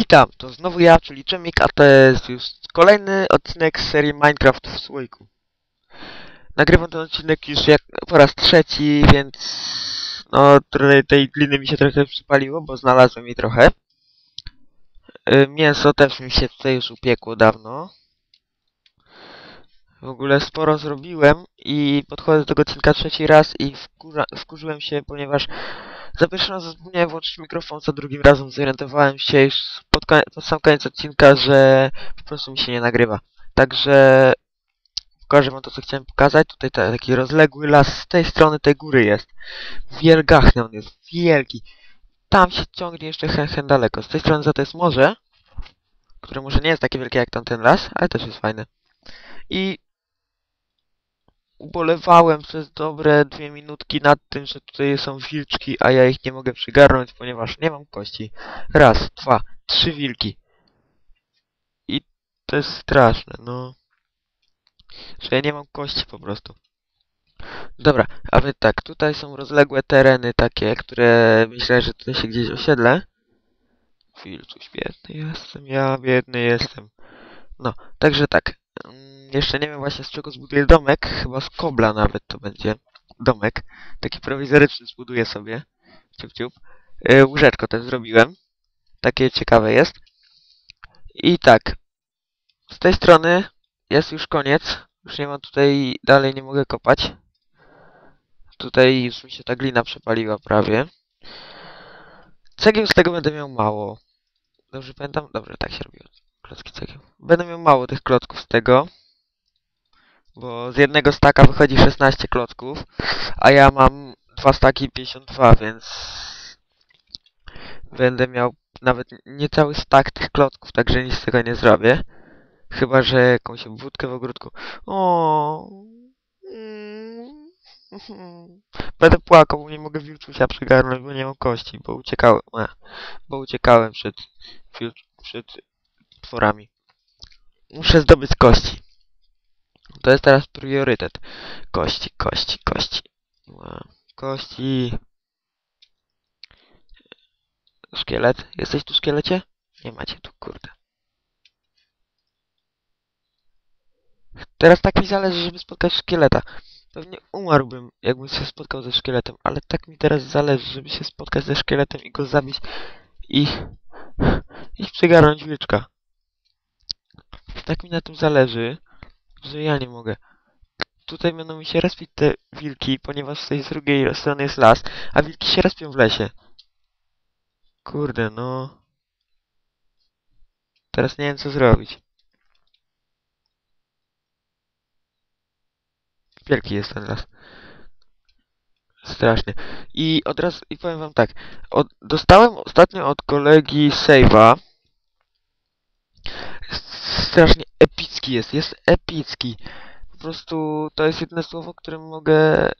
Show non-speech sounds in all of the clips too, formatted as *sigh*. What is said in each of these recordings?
Witam, to znowu ja, czyli Czemik, a to jest już kolejny odcinek z serii Minecraft w słoiku. Nagrywam ten odcinek już jak po raz trzeci, więc no trochę tej gliny mi się trochę przypaliło, bo znalazłem jej trochę. Y, Mięso też mi się tutaj już upiekło dawno. W ogóle sporo zrobiłem i podchodzę do tego odcinka trzeci raz i wkurza, wkurzyłem się, ponieważ za pierwszym razem zapomniałem włączyć mikrofon, za drugim razem zorientowałem się już pod, pod sam koniec odcinka, że po prostu mi się nie nagrywa. Także pokażę wam to, co chciałem pokazać. Tutaj ta, taki rozległy las z tej strony tej góry jest. Wielgachny on jest, wielki. Tam się ciągnie jeszcze hen, hen daleko. Z tej strony za to jest morze, które może nie jest takie wielkie jak tamten las, ale też jest fajne. I ubolewałem przez dobre dwie minutki nad tym, że tutaj są wilczki, a ja ich nie mogę przygarnąć, ponieważ nie mam kości. Raz, dwa, trzy wilki. I to jest straszne, no. Że ja nie mam kości po prostu. Dobra, a więc tak, tutaj są rozległe tereny takie, które myślę, że tutaj się gdzieś osiedlę. Wilczuś, biedny jestem, ja biedny jestem. No, także tak. Jeszcze nie wiem właśnie z czego zbuduję domek, chyba z kobla nawet to będzie domek. Taki prowizoryczny zbuduję sobie. Ciup, ciup. Yy, łóżeczko też zrobiłem. Takie ciekawe jest. I tak. Z tej strony jest już koniec. Już nie mam tutaj, dalej nie mogę kopać. Tutaj już mi się ta glina przepaliła prawie. Cegieł z tego będę miał mało. Dobrze pamiętam? Dobrze, tak się robiło. Klocki cegieł. Będę miał mało tych klocków z tego. Bo z jednego staka wychodzi 16 klocków, a ja mam dwa staki 52, więc będę miał nawet niecały stak tych klocków, także nic z tego nie zrobię. Chyba, że jakąś wódkę w ogródku. O. Mm. *laughs* Będę płakał, bo nie mogę wilczusia przygarnąć, bo nie mam kości, bo uciekałem, bo uciekałem przed, przed tworami. Muszę zdobyć kości. To jest teraz priorytet. Kości, kości, kości. Kości. Szkielet. Jesteś tu, szkielecie? Nie macie tu, kurde. Teraz tak mi zależy, żeby spotkać szkieleta. Pewnie umarłbym, jakbym się spotkał ze szkieletem, ale tak mi teraz zależy, żeby się spotkać ze szkieletem i go zabić i... i przygarnąć wilczka. Tak mi na tym zależy, że ja nie mogę. Tutaj będą mi się respić te wilki, ponieważ z drugiej strony jest las, a wilki się respią w lesie. Kurde, no. Teraz nie wiem co zrobić. Wielki jest ten las. Strasznie. I od razu, i powiem wam tak. Od, dostałem ostatnio od kolegi save'a. Strasznie epicki jest, jest epicki. Po prostu to jest jedno słowo, którym mogę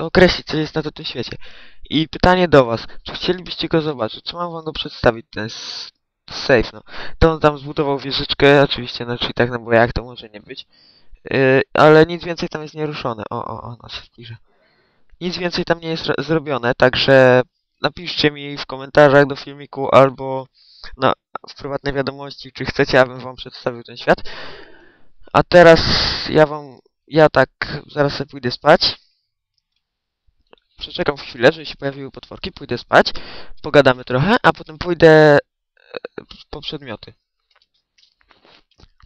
określić, co jest na tym świecie. I pytanie do was, czy chcielibyście go zobaczyć? Czy mam wam go przedstawić, ten s- save, no. To on tam zbudował wieżyczkę, oczywiście na cheatach, no bo jak to może nie być. Yy, ale nic więcej tam jest nieruszone. O, o, o, no się zbliża. Nic więcej tam nie jest ro- zrobione, także napiszcie mi w komentarzach do filmiku albo na, w prywatnej wiadomości, czy chcecie, abym wam przedstawił ten świat. A teraz ja wam, ja tak zaraz sobie pójdę spać. Przeczekam chwilę, żeby się pojawiły potworki, pójdę spać, pogadamy trochę, a potem pójdę e, po przedmioty.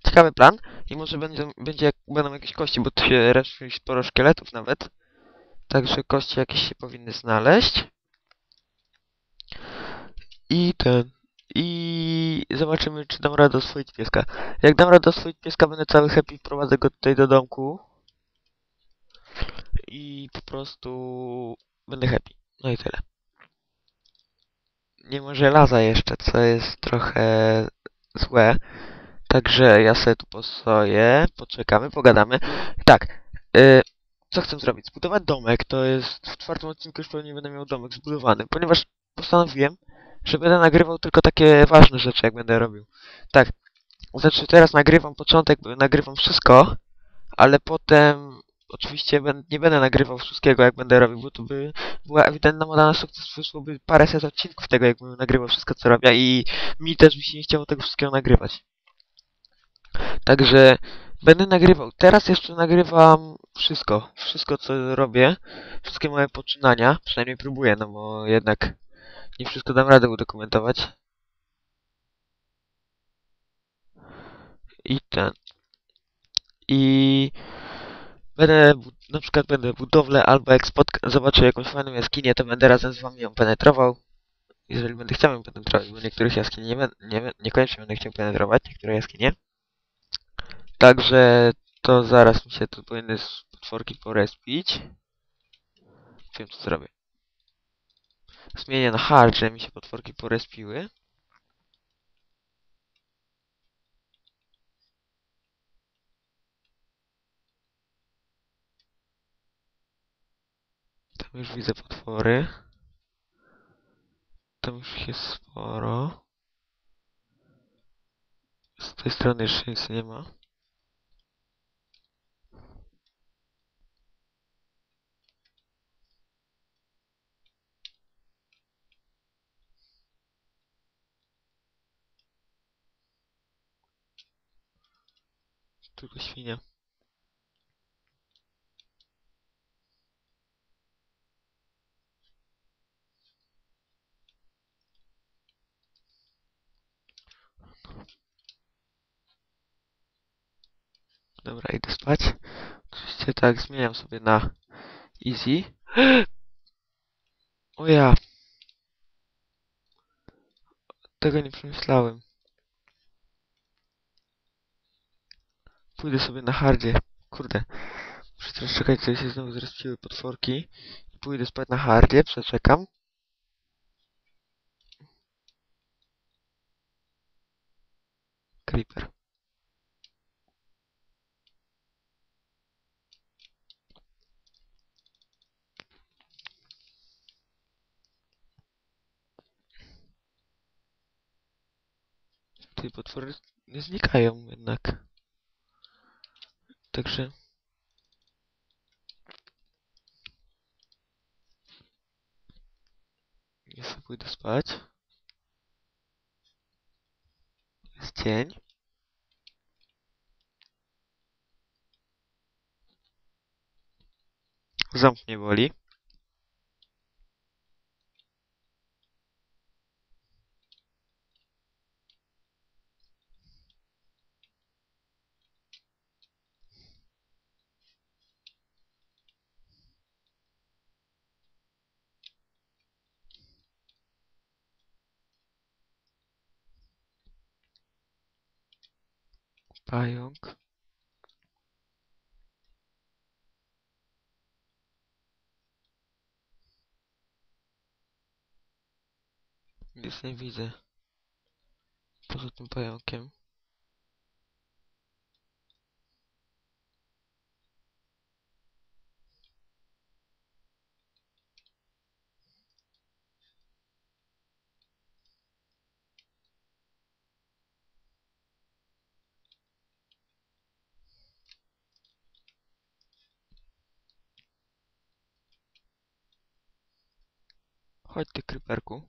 Ciekawy plan i może będzie, będzie będą jakieś kości, bo tu się resztuje sporo szkieletów nawet. Także kości jakieś się powinny znaleźć. I ten. I zobaczymy, czy dam radę oswoić pieska. Jak dam radę oswoić pieska, będę cały happy, wprowadzę go tutaj do domku. I po prostu będę happy. No i tyle. Nie ma żelaza jeszcze, co jest trochę złe. Także ja sobie tu postoję, poczekamy, pogadamy. Tak, y, co chcę zrobić? Zbudować domek, to jest w czwartym odcinku już pewnie będę miał domek zbudowany, ponieważ postanowiłem, że będę nagrywał tylko takie ważne rzeczy, jak będę robił. Tak, znaczy teraz nagrywam początek, nagrywam wszystko, ale potem oczywiście nie będę nagrywał wszystkiego, jak będę robił, bo to by była ewidentna moda na sukces. Wyszłoby paręset odcinków tego, jakbym nagrywał wszystko, co robię i mi też by się nie chciało tego wszystkiego nagrywać. Także będę nagrywał. Teraz jeszcze nagrywam wszystko. Wszystko, co robię. Wszystkie moje poczynania. Przynajmniej próbuję, no bo jednak nie wszystko dam radę udokumentować. I ten. I będę, na przykład będę budowlę, albo jak zobaczę jakąś fajną jaskinię, to będę razem z wami ją penetrował. Jeżeli będę chciał ją penetrować, bo niektórych jaskiń nie, nie, niekoniecznie będę chciał penetrować, niektóre jaskinie. Także to zaraz mi się tu powinny z potworki porespić. Wiem co zrobię. Zmienię na hard, że mi się potworki porespiły. Tam już widzę potwory. Tam już jest sporo. Z tej strony jeszcze nic nie ma. Tylko świnia. Dobra, idę spać. Oczywiście tak, zmieniam sobie na easy. *gasps* O ja. Tego nie przemyślałem. Pójdę sobie na hardzie. Kurde. Muszę teraz czekać, żeby się znowu zrespiły potworki. Pójdę spać na hardzie, przeczekam. Creeper. Te potwory nie znikają jednak. Także... Ja sobie pójdę spać. Jest dzień. Ząb mnie boli. Pająk. Nic nie widzę. Poza tym pająkiem. Chodź ty kryperku.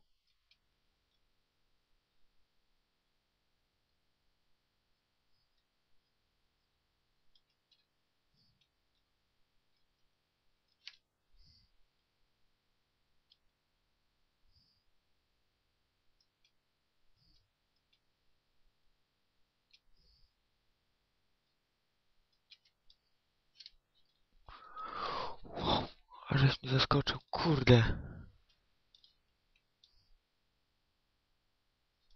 Wow, ażeś mnie zaskoczył, kurde.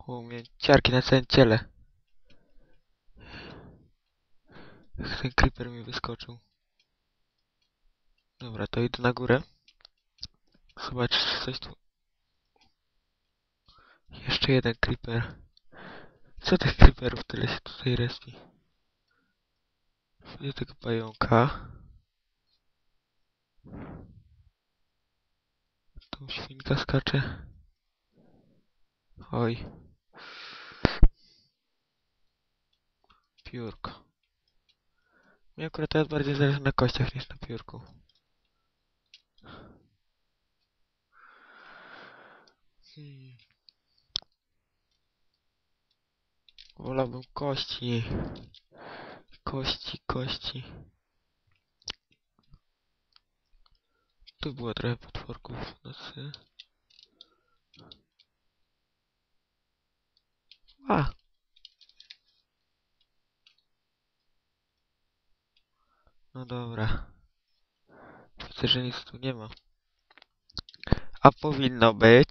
O, miałem ciarki na całym ciele. Ten creeper mi wyskoczył. Dobra, to idę na górę. Zobaczyć, czy coś tu... Jeszcze jeden creeper. Co tych creeperów tyle się tutaj respi? Widzę tego pająka. Tą świnka skacze. Oj. Piórko. Mi akurat teraz bardziej zależy na kościach niż na piórku. Hmm. Wolałbym kości. Kości, kości. Tu było trochę potworków w nocy. A! No dobra. Widzę, że nic tu nie ma. A powinno być.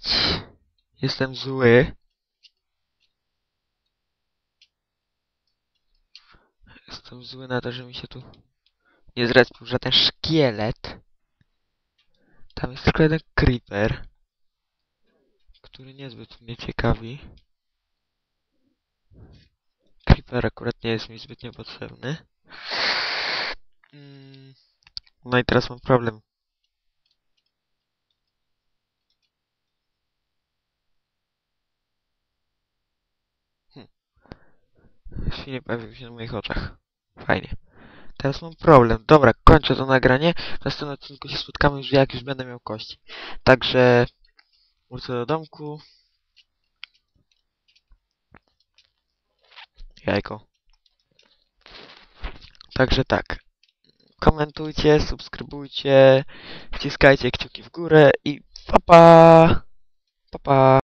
Jestem zły. Jestem zły na to, że mi się tu nie zrespił żaden szkielet. Tam jest tylko jeden creeper, który niezbyt mnie ciekawi. Creeper akurat nie jest mi zbytnio potrzebny. Mm, No i teraz mam problem. Hm. Świnie pojawił się na moich oczach. Fajnie. Teraz mam problem. Dobra, kończę to nagranie. W następnym odcinku się spotkamy już jak już będę miał kości. Także wrócę do domku. Jajko. Także tak. Komentujcie, subskrybujcie, wciskajcie kciuki w górę i pa pa! Pa pa!